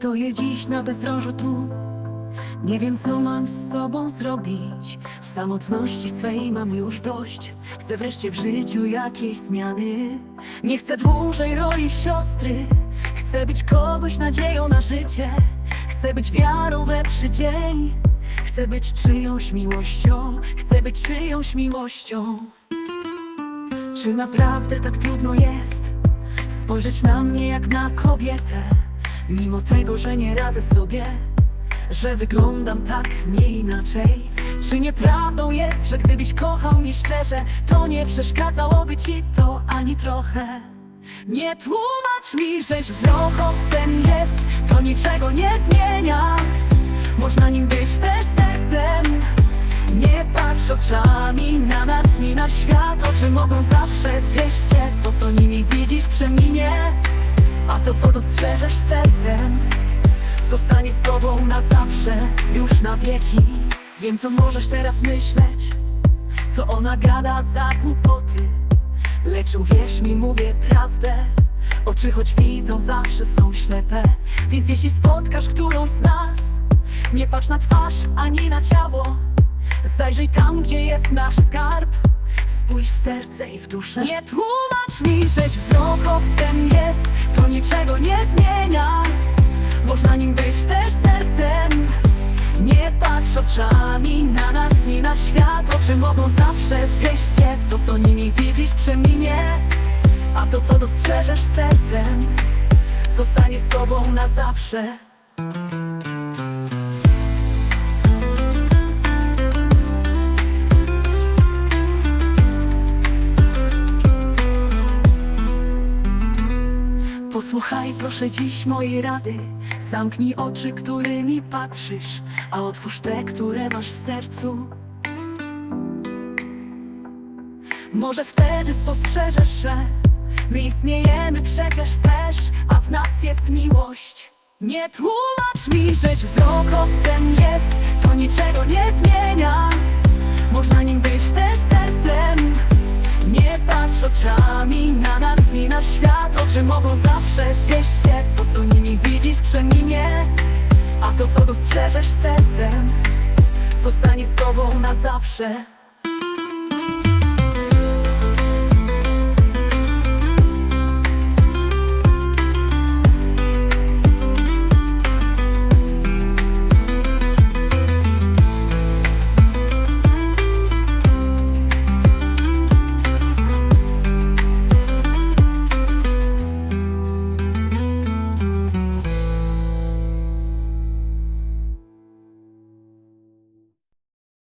Stoję dziś na bezdrożu tu Nie wiem co mam z sobą zrobić. Samotności swej mam już dość. Chcę wreszcie w życiu jakiejś zmiany. Nie chcę dłużej roli siostry. Chcę być kogoś nadzieją na życie. Chcę być wiarą w lepszy dzień. Chcę być czyjąś miłością. Chcę być czyjąś miłością. Czy naprawdę tak trudno jest Spojrzeć na mnie jak na kobietę Mimo tego, że nie radzę sobie Że wyglądam tak, nie inaczej. Czy nieprawdą jest, że gdybyś kochał mnie szczerze To nie przeszkadzałoby ci to ani trochę? Nie tłumacz mi, żeś wzrokowcem jest To niczego nie zmienia. Można nim być też sercem. Nie patrz oczami na nas ni na świat. Oczy mogą zawsze zwieść To co nimi widzisz przeminie to co dostrzeżesz sercem. Zostanie z tobą na zawsze Już na wieki. Wiem co możesz teraz myśleć Co ona gada za głupoty. Lecz uwierz mi, mówię prawdę. Oczy choć widzą, zawsze są ślepe. Więc jeśli spotkasz którąś z nas Nie patrz na twarz, ani na ciało. Zajrzyj tam, gdzie jest nasz skarb. Spójrz w serce i w duszę. Nie tłumacz mi, żeś wzrokowcem jest patrz oczami na nas, ni na świat Oczy mogą zawsze zwieść cię. To co nimi widzisz przeminie A to co dostrzeżesz sercem Zostanie z tobą na zawsze Posłuchaj proszę dziś mojej rady. Zamknij oczy, którymi patrzysz A otwórz te, które masz w sercu. Może wtedy spostrzeżesz, że My istniejemy przecież też A w nas jest miłość. Nie tłumacz mi, żeś wzrokowcem jest To niczego nie zmienia. Można nim być też sercem. Nie patrz oczami na nas ni na świat Oczy mogą zawsze zwieść cię? To co nimi widzisz przeminie. A to co dostrzeżesz sercem Zostanie z tobą na zawsze